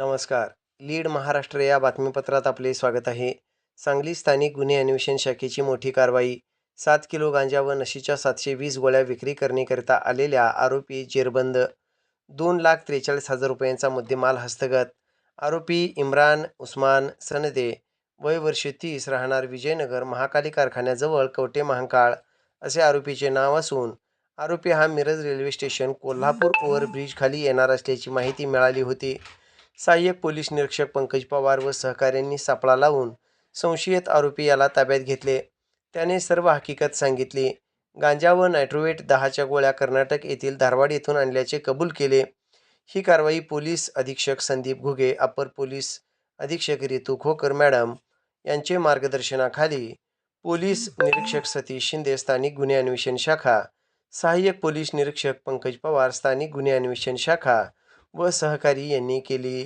नमस्कार. लीड महाराष्ट्र या बातमीपत्रात आपले स्वागत आहे. सांगली स्थानिक गुन्हे अन्वेषण शाखेची मोठी कारवाई सात किलो गांजा व नशीच्या सातशे वीस गोळ्या विक्री करण्याकरिता आलेल्या आरोपी जेरबंद दोन लाख त्रेचाळीस हजार रुपयांचा मुद्देमाल हस्तगत आरोपी इम्रान उस्मान सनदे वय वर्ष तीस राहणार विजयनगर महाकाली कारखान्याजवळ कवटे महांकाळ असे आरोपीचे नाव असून आरोपी हा मिरज रेल्वे स्टेशन कोल्हापूर ओव्हरब्रिजखाली येणार असल्याची माहिती मिळाली होती. सहाय्यक पोलीस निरीक्षक पंकज पवार व सहकाऱ्यांनी सापळा लावून संशयित आरोपी याला ताब्यात घेतले. त्याने सर्व हकीकत सांगितली. गांजा व नायट्रोवेट दहाच्या गोळ्या कर्नाटक येथील धारवाड येथून आणल्याचे कबूल केले. ही कारवाई पोलीस अधीक्षक संदीप घुगे अपर पोलीस अधीक्षक रितू खोकर मॅडम यांचे मार्गदर्शनाखाली पोलीस निरीक्षक सतीश शिंदे स्थानिक गुन्हे अन्वेषण शाखा सहाय्यक पोलीस निरीक्षक पंकज पवार स्थानिक गुन्हे अन्वेषण शाखा व सहकारी यांनी केली.